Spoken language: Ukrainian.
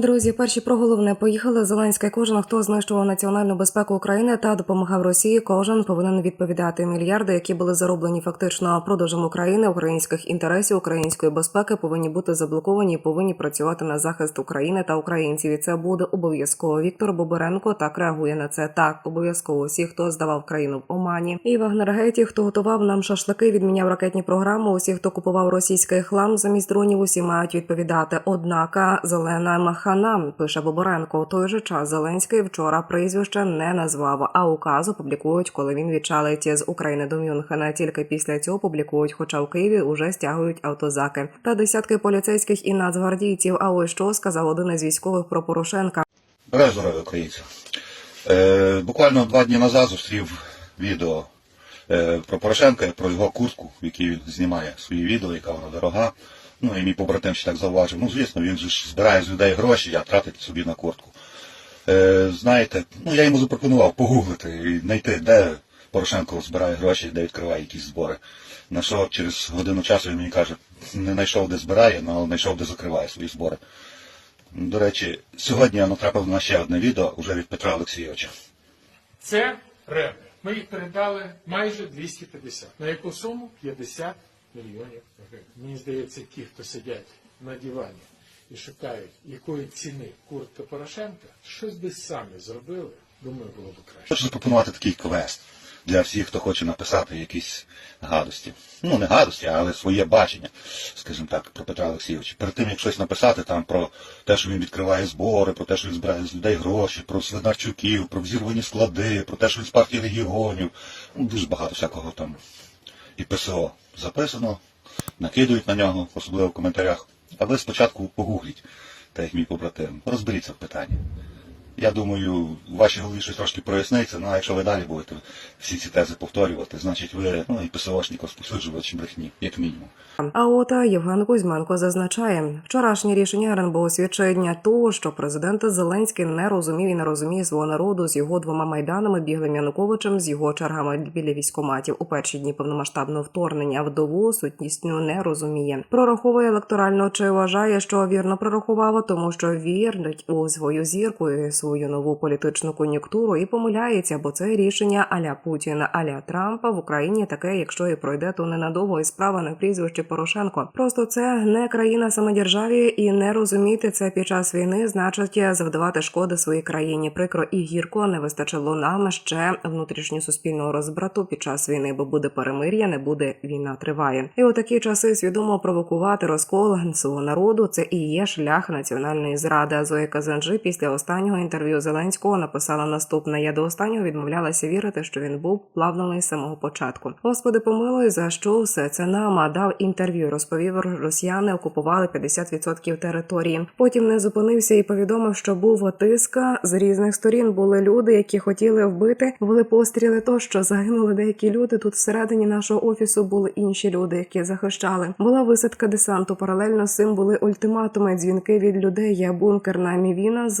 Друзі, перші про головне поїхали. Зеленський кожен, хто знищував національну безпеку України та допомагав Росії, кожен повинен відповідати мільярди, які були зароблені фактично продажем України, українських інтересів, української безпеки, повинні бути заблоковані, і повинні працювати на захист України та українців. І це буде обов'язково. Віктор Боберенко так реагує на це. Так обов'язково всі, хто здавав країну в Омані, і Вагнергеті, хто готував нам шашлики, відміняв ракетні програми. Усі, хто купував російський хлам замість дронів, усі мають відповідати. Однака зелена махана пише Боборенко. У той же час Зеленський вчора прізвище не назвав, а указ опублікують, коли він відчалить з України до Мюнхена. Тільки після цього публікують, хоча в Києві уже стягують автозаки та десятки поліцейських і нацгвардійців. А ось що сказав один із військових про Порошенка. Бажаю здоров'я українців. Е, буквально два дні назад зустрів відео е, про Порошенка, про його куртку, в якій він знімає свої відео, яка вона дорога. Ну і мій побратим ще так зауважив. Ну, звісно, він же ж збирає з людей гроші, а тратить собі на куртку. Е, знаєте, ну я йому запропонував погуглити і знайти, де Порошенко збирає гроші, де відкриває якісь збори. На що через годину часу він мені каже, не знайшов, де збирає, але знайшов, де закриває свої збори. До речі, сьогодні я натрапив на ще одне відео уже від Петра Олексійовича. Це реби. Ми їх передали майже 250. На яку суму? 50 мільйонів гривень. Мені здається, ті, хто сидять на дивані і шукають, якої ціни куртка Порошенка, щось би самі зробили, думаю, було б краще. Хочу запропонувати такий квест для всіх, хто хоче написати якісь гадості. Ну, не гадості, але своє бачення, скажімо так, про Петра Олексійовича. Перед тим, як щось написати там про те, що він відкриває збори, про те, що він збирає з людей гроші, про Свинарчуків, про взірвані склади, про те, що він з партії регіонів. Ну, дуже багато всякого там і ПСО записано, накидують на нього, особливо в коментарях. А ви спочатку погугліть, так як мій побратим, розберіться в питанні. Я думаю, в вашій голові щось трошки проясниться, ну а якщо ви далі будете всі ці тези повторювати, значить ви ну, і ПСОшник розповсюджувач брехні, як мінімум. А от Євген Кузьменко зазначає, вчорашнє рішення РНБО свідчення того, що президент Зеленський не розумів і не розуміє свого народу з його двома майданами біглим Януковичем, з його чергами біля військоматів у перші дні повномасштабного вторгнення вдову сутністю не розуміє. Прораховує електорально чи вважає, що вірно прорахував, тому що вірить у свою зірку і нову політичну кон'юнктуру і помиляється, бо це рішення аля Путіна, аля Трампа в Україні таке, якщо і пройде, то ненадовго і справа на прізвище Порошенко. Просто це не країна самодержаві, і не розуміти це під час війни значить завдавати шкоди своїй країні. Прикро і гірко не вистачило нам ще внутрішньосуспільного розбрату під час війни, бо буде перемир'я, не буде війна триває. І у такі часи свідомо провокувати розкол свого народу. Це і є шлях національної зради. Зоя Казанжи після останнього інтерв'ю Зеленського написала наступне: я до останнього відмовлялася вірити, що він був плавлений з самого початку. Господи, помилуй, за що все це нам а дав інтерв'ю. Розповів, росіяни окупували 50% території. Потім не зупинився і повідомив, що був тиск з різних сторін. Були люди, які хотіли вбити, були постріли. Тощо загинули деякі люди. Тут всередині нашого офісу були інші люди, які захищали. Була висадка десанту. Паралельно з цим були ультиматуми, дзвінки від людей. Є бункер на мівіна з